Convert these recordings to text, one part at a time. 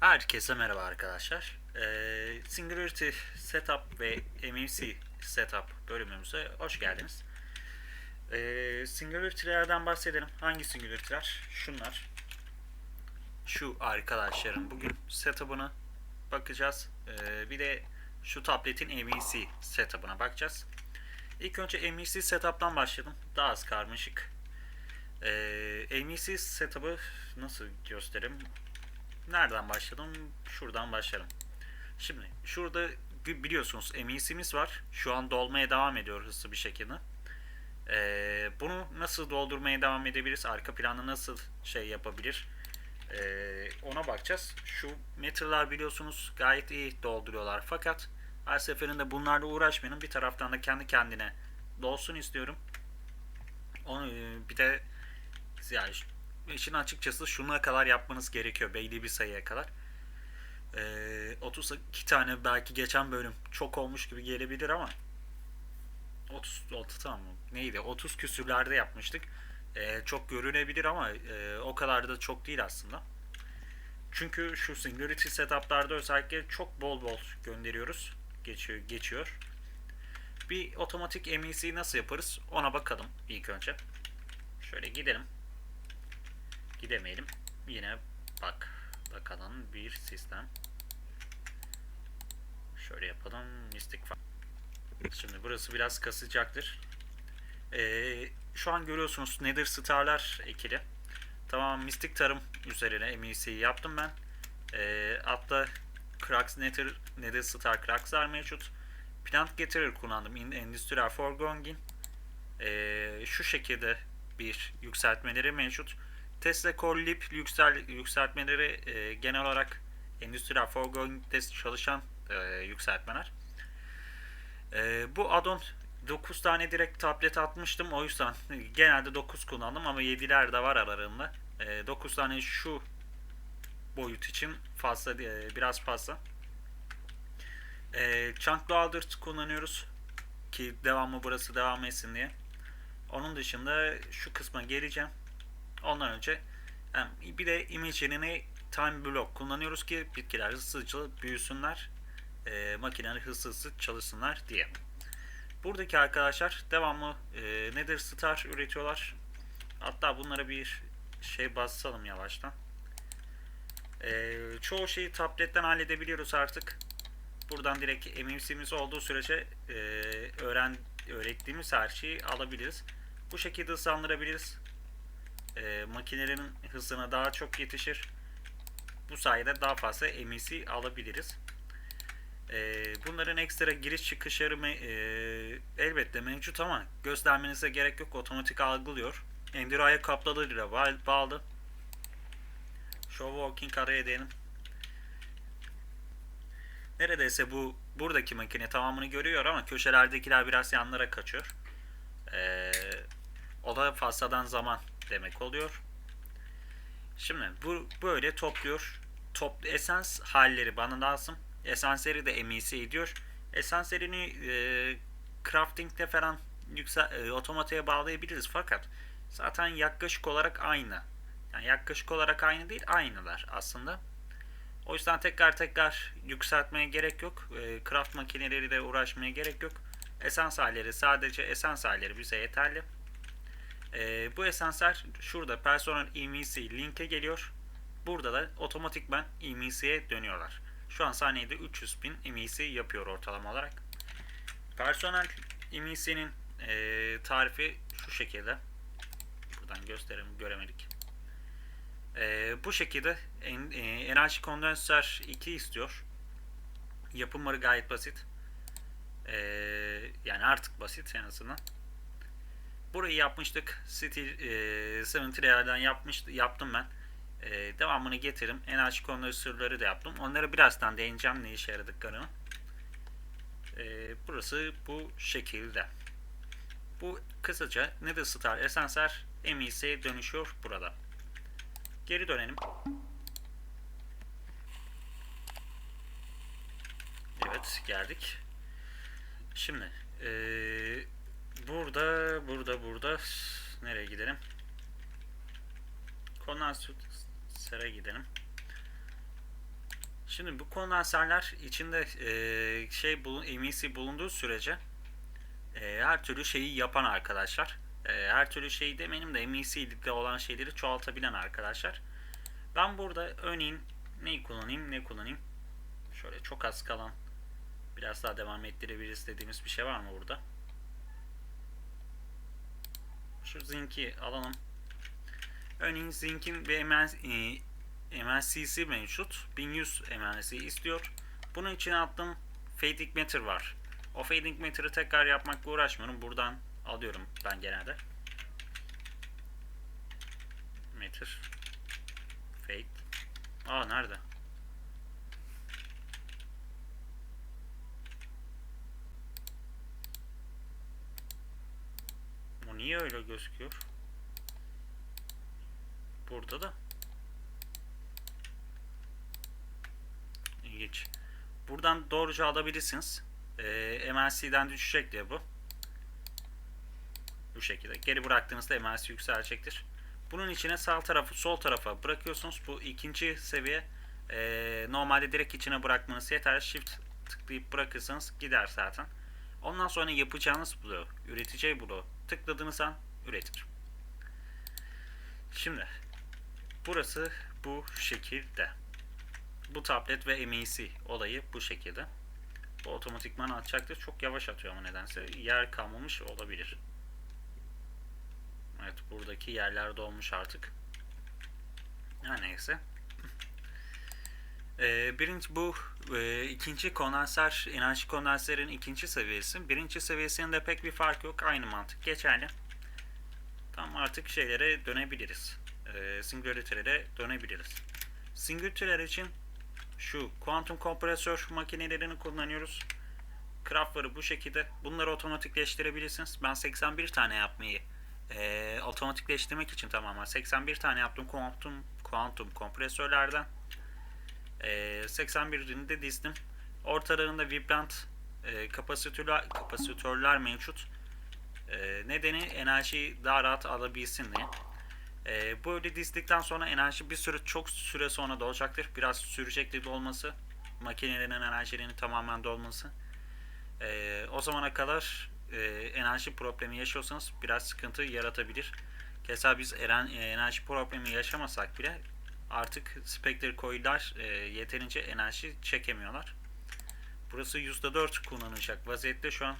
Herkese merhaba arkadaşlar. Ee, Singularity Setup ve MVC Setup bölümümüze hoş geldiniz. Ee, Singularity'lerden bahsedelim. Hangi Singularity'ler? Şunlar. Şu arkadaşların bugün setup'ına bakacağız. Ee, bir de şu tabletin MVC setup'ına bakacağız. İlk önce MVC setup'tan başladım. Daha az karmaşık. Ee, MVC setup'ı nasıl göstereyim? Nereden başladım? Şuradan başlayalım. Şimdi şurada bi- biliyorsunuz MVC'miz var. Şu an dolmaya devam ediyor hızlı bir şekilde. Ee, bunu nasıl doldurmaya devam edebiliriz? Arka planı nasıl şey yapabilir? Ee, ona bakacağız. Şu meterler biliyorsunuz gayet iyi dolduruyorlar. Fakat her seferinde bunlarla uğraşmayın. Bir taraftan da kendi kendine dolsun istiyorum. Onu e, bir de yani işin açıkçası şuna kadar yapmanız gerekiyor belli bir sayıya kadar. Ee, 32 tane belki geçen bölüm çok olmuş gibi gelebilir ama 30 30 tamam mı? Neydi? 30 küsürlerde yapmıştık. Ee, çok görünebilir ama e, o kadar da çok değil aslında. Çünkü şu Singularity setup'larda özellikle çok bol bol gönderiyoruz. Geçiyor, geçiyor. Bir otomatik MEC nasıl yaparız? Ona bakalım ilk önce. Şöyle gidelim gidemeyelim. Yine bak bakalım bir sistem. Şöyle yapalım. Mystic Fa- Şimdi burası biraz kasıcaktır. Ee, şu an görüyorsunuz Nether Star'lar ekili. Tamam Mystic Tarım üzerine MEC'yi yaptım ben. Ee, altta Krax Nether, Nether Star Krax'lar mevcut. Plant Getirir kullandım. In- Industrial Foregoing. Ee, şu şekilde bir yükseltmeleri mevcut. Tesla Core Lip yüksel, yükseltmeleri e, genel olarak endüstriyel foregoing'de çalışan e, yükseltmeler. E, bu addon 9 tane direkt tablet atmıştım. O yüzden genelde 9 kullandım ama 7'ler de var aralarında. E, 9 tane şu boyut için fazla e, biraz fazla. E, Chunk Loader kullanıyoruz ki devamı burası devam etsin diye. Onun dışında şu kısma geleceğim. Ondan önce bir de image'ini time block kullanıyoruz ki bitkiler hızlıca büyüsünler, e, makineler hızlı hızlı çalışsınlar diye. Buradaki arkadaşlar devamlı e, Nether Star üretiyorlar. Hatta bunlara bir şey basalım yavaştan. E, çoğu şeyi tabletten halledebiliyoruz artık. Buradan direkt MVC'miz olduğu sürece e, öğren öğrettiğimiz her şeyi alabiliriz. Bu şekilde hızlandırabiliriz e, makinelerin hızına daha çok yetişir. Bu sayede daha fazla MEC alabiliriz. E, bunların ekstra giriş çıkışları me- e, elbette mevcut ama göstermenize gerek yok. Otomatik algılıyor. Enduro'ya kaplalarıyla ba- bağlı. Show Walking araya edelim. Neredeyse bu buradaki makine tamamını görüyor ama köşelerdekiler biraz yanlara kaçıyor. Ee, o da fazladan zaman demek oluyor. Şimdi bu böyle topluyor. Top esans halleri bana lazım. Esansleri de MEC ediyor. Esanslerini e, crafting'de falan yüksel, e, otomatiğe bağlayabiliriz fakat zaten yaklaşık olarak aynı. Yani yaklaşık olarak aynı değil, aynılar aslında. O yüzden tekrar tekrar yükseltmeye gerek yok. E, craft makineleriyle uğraşmaya gerek yok. Esans halleri sadece esans halleri bize yeterli. Ee, bu esanslar şurada personel EMC linke geliyor. Burada da otomatikman EMC'ye dönüyorlar. Şu an saniyede 300 bin EMC yapıyor ortalama olarak. Personel EMC'nin e, tarifi şu şekilde. Buradan gösterelim göremedik. E, bu şekilde en, e, enerji kondansatör 2 istiyor. Yapımları gayet basit. E, yani artık basit en azından. Burayı yapmıştık. City e, Cemetery'lerden yapmış, yaptım ben. E, devamını getiririm. Enerji kondansatörleri de yaptım. Onları birazdan değineceğim ne işe yaradıklarını. E, burası bu şekilde. Bu kısaca Nether Star Esenser MEC'ye dönüşüyor burada. Geri dönelim. Evet geldik. Şimdi eee Burada, burada, burada. Nereye gidelim? Kondansatör'e gidelim. Şimdi bu kondenserler içinde e, şey bulun, MEC bulunduğu sürece e, her türlü şeyi yapan arkadaşlar. E, her türlü şey demeyelim de MEC'likte olan şeyleri çoğaltabilen arkadaşlar. Ben burada örneğin neyi kullanayım ne kullanayım? Şöyle çok az kalan biraz daha devam ettirebiliriz dediğimiz bir şey var mı burada? Şu zinki alalım. Örneğin zinkin bir ML, e, MLC'si mevcut. 1100 MLC istiyor. Bunun için attığım fading matter var. O fading matter'ı tekrar yapmakla uğraşmıyorum. Buradan alıyorum ben genelde. Matter. Fade. Aa nerede? O niye öyle gözüküyor? Burada da. İlginç. Buradan doğruca alabilirsiniz. Ee, MLC'den düşecek diye bu. Bu şekilde. Geri bıraktığınızda MLC yükselecektir. Bunun içine sağ tarafı sol tarafa bırakıyorsunuz. Bu ikinci seviye. Ee, normalde direkt içine bırakmanız yeter. Shift tıklayıp bırakırsanız gider zaten. Ondan sonra yapacağınız bloğu, üreteceği bloğu tıkladığınız an üretir. Şimdi burası bu şekilde. Bu tablet ve MEC olayı bu şekilde. Bu otomatikman atacaktır. Çok yavaş atıyor ama nedense. Yer kalmamış olabilir. Evet buradaki yerler dolmuş artık. Her neyse. Ee, birinci bu e, ikinci kondenser enerji kondenserin ikinci seviyesi. Birinci seviyesinde pek bir fark yok. Aynı mantık geçerli. Tam artık şeylere dönebiliriz. E, singularity'lere dönebiliriz. Singularity'ler için şu kuantum kompresör makinelerini kullanıyoruz. Kraft'ları bu şekilde. Bunları otomatikleştirebilirsiniz. Ben 81 tane yapmayı e, otomatikleştirmek için tamamen 81 tane yaptım kuantum kuantum kompresörlerden. E, 81'ini de dizdim. Ortalarında vibrant e, kapasitörler, kapasitörler mevcut. E, nedeni enerjiyi daha rahat alabilsin diye. E, böyle dizdikten sonra enerji bir süre çok süre sonra dolacaktır. Biraz sürecektir dolması. Makinelerin enerjilerinin tamamen dolması. E, o zamana kadar e, enerji problemi yaşıyorsanız biraz sıkıntı yaratabilir. Keza biz eren, e, enerji problemi yaşamasak bile artık Spectre coil'ler e, yeterince enerji çekemiyorlar. Burası %4 kullanılacak vaziyette şu an.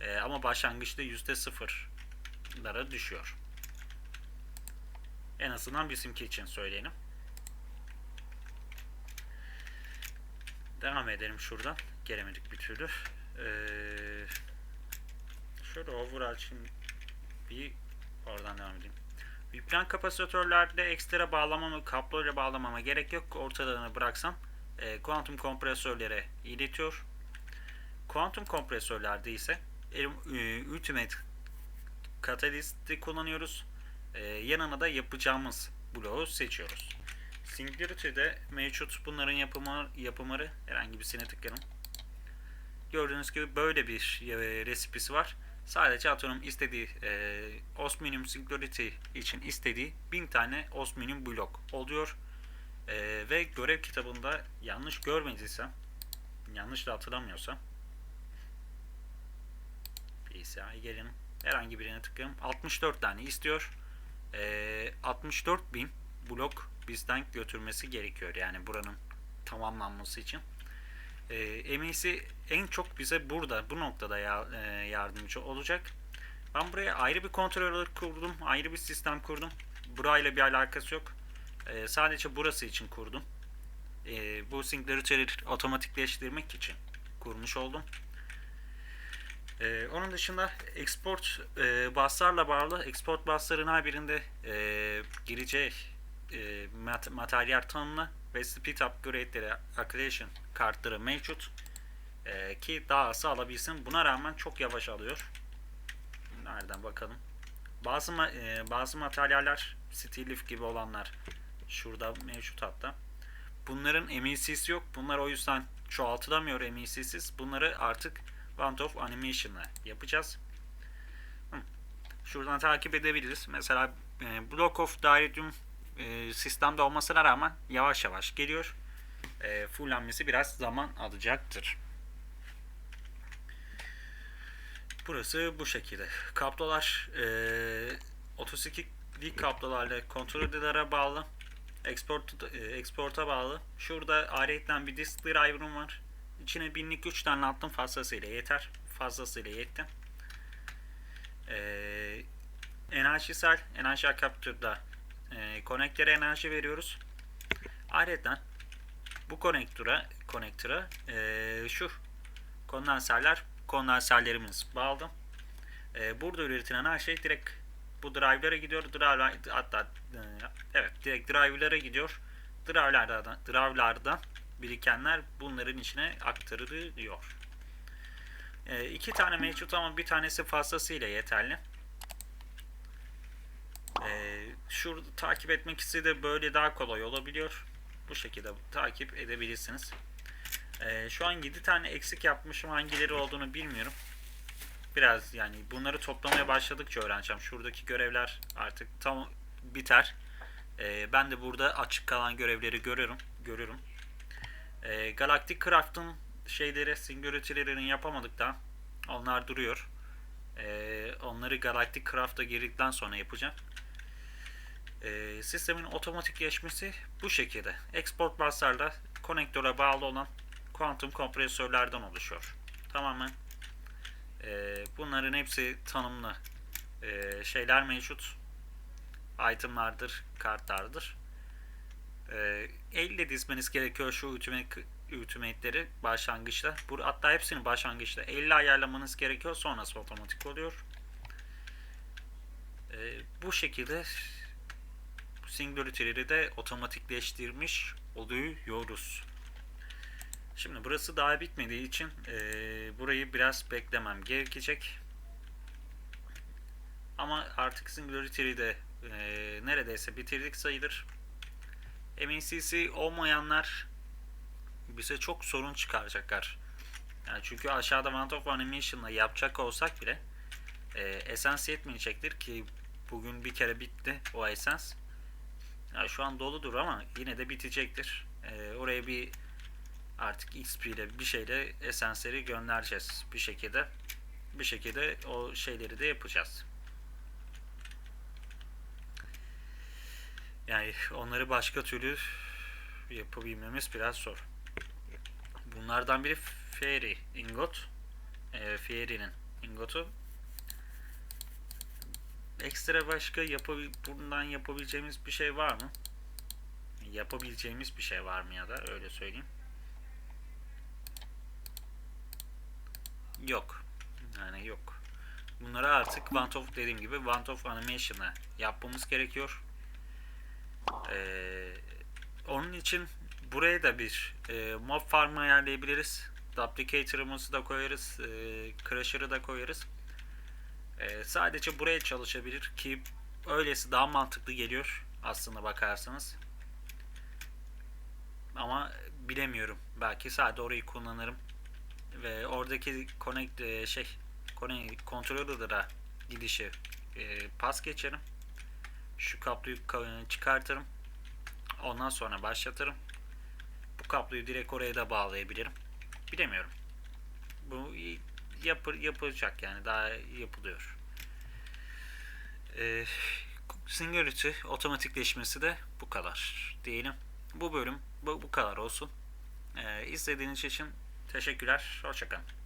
E, ama başlangıçta %0'lara düşüyor. En azından bizimki için söyleyelim. Devam edelim şuradan. Gelemedik bir türlü. Ee, şöyle overarching bir oradan devam edeyim. Biplan kapasitörlerde ekstra bağlamama, kablo ile bağlamama gerek yok. Ortalarını bıraksam e, kuantum kompresörlere iletiyor. Kuantum kompresörlerde ise e, Ultimate Catalyst'i kullanıyoruz. E, yanına da yapacağımız bloğu seçiyoruz. Singularity'de mevcut bunların yapımı, yapımları herhangi birisine tıklayalım. Gördüğünüz gibi böyle bir e, resipisi var. Sadece atıyorum istediği e, Osminium Singularity için istediği 1000 tane Osminium blok oluyor. E, ve görev kitabında yanlış görmediysem yanlış da hatırlamıyorsam PCI'ye gelelim. Herhangi birine tıklayalım. 64 tane istiyor. E, 64 bin blok bizden götürmesi gerekiyor. Yani buranın tamamlanması için. E, MEC en çok bize burada bu noktada ya, e, yardımcı olacak. Ben buraya ayrı bir kontrolör kurdum. Ayrı bir sistem kurdum. Burayla bir alakası yok. E, sadece burası için kurdum. E, bu Singularity'leri otomatikleştirmek için kurmuş oldum. E, onun dışında export e, buslarla bağlı export busların her birinde e, gireceği e, mat materyal tanımlı ve speed upgrade'leri acceleration kartları mevcut e, ki daha hızlı alabilsin. Buna rağmen çok yavaş alıyor. Nereden bakalım. Bazı e, bazı materyaller steel leaf gibi olanlar şurada mevcut hatta. Bunların MEC'si yok. Bunlar o yüzden çoğaltılamıyor MEC'siz. Bunları artık Wand of Animation'la yapacağız. Şuradan takip edebiliriz. Mesela e, Block of Diridium e, sistemde olmasına rağmen yavaş yavaş geliyor. e, fullenmesi biraz zaman alacaktır. Burası bu şekilde. Kablolar e, 32'lik kablolarla kontrolörlere bağlı. Export, e, export'a bağlı. Şurada ayrıyetten bir disk driver'ım var. İçine binlik 3 tane attım fazlasıyla yeter. Fazlasıyla yetti. Ee, enerjisel, enerji capture'da e, konektöre enerji veriyoruz. Ayrıca bu konektöre, konektöre e, şu kondenserler, kondenserlerimiz bağlı. E, burada üretilen her şey direkt bu drive'lara gidiyor. Drive'lar, hatta e, evet direkt drive'lara gidiyor. Drive'lardan, drive'lardan birikenler bunların içine aktarılıyor. E, iki tane mevcut ama bir tanesi fazlasıyla yeterli. E, şu takip etmek istediği böyle daha kolay olabiliyor. Bu şekilde takip edebilirsiniz. E, şu an 7 tane eksik yapmışım. Hangileri olduğunu bilmiyorum. Biraz yani bunları toplamaya başladıkça öğreneceğim. Şuradaki görevler artık tam biter. E, ben de burada açık kalan görevleri görürüm. Görürüm. E, Galactic Craft'ın şeyleri, singularity'lerini yapamadık da onlar duruyor. E, onları Galactic Craft'a girdikten sonra yapacağım. E, sistemin otomatikleşmesi bu şekilde. Export buslarla konektöre bağlı olan kuantum kompresörlerden oluşuyor. Tamamen e, bunların hepsi tanımlı e, şeyler mevcut. Itemlardır, kartlardır. E, elle dizmeniz gerekiyor şu ultimate, ultimate'leri başlangıçta. Bu, hatta hepsini başlangıçta elle ayarlamanız gerekiyor. Sonrası otomatik oluyor. E, bu şekilde singularity'leri de otomatikleştirmiş oluyoruz. Şimdi burası daha bitmediği için e, burayı biraz beklemem gerekecek. Ama artık Singularity'yi de e, neredeyse bitirdik sayılır. MNCC olmayanlar bize çok sorun çıkaracaklar. Yani çünkü aşağıda Wand of Animation'la yapacak olsak bile e, Essence yetmeyecektir ki bugün bir kere bitti o Essence. Yani şu an doludur ama yine de bitecektir. E, oraya bir artık XP ile bir şeyle esenleri göndereceğiz bir şekilde. Bir şekilde o şeyleri de yapacağız. Yani onları başka türlü yapabilmemiz biraz zor. Bunlardan biri Fairy Ingot. E, Fairy'nin ingotu. Ekstra başka yapabil bundan yapabileceğimiz bir şey var mı? Yapabileceğimiz bir şey var mı ya da öyle söyleyeyim. Yok. Yani yok. Bunları artık Want of dediğim gibi Want of Animation'a yapmamız gerekiyor. Ee, onun için buraya da bir e, mob farm ayarlayabiliriz. Duplicator'ımızı da koyarız. E, Crusher'ı da koyarız. E, sadece buraya çalışabilir ki öylesi daha mantıklı geliyor aslında bakarsanız. Ama bilemiyorum. Belki sadece orayı kullanırım ve oradaki connect e, şey connect, controller'a gidişi e, pas geçerim. Şu kabloyu çıkartırım. Ondan sonra başlatırım. Bu kabloyu direkt oraya da bağlayabilirim. Bilemiyorum. Bu yap yapılacak yani daha yapılıyor. E, Singularity otomatikleşmesi de bu kadar diyelim. Bu bölüm bu, bu kadar olsun. E, izlediğiniz için Teşekkürler. Hoşçakalın.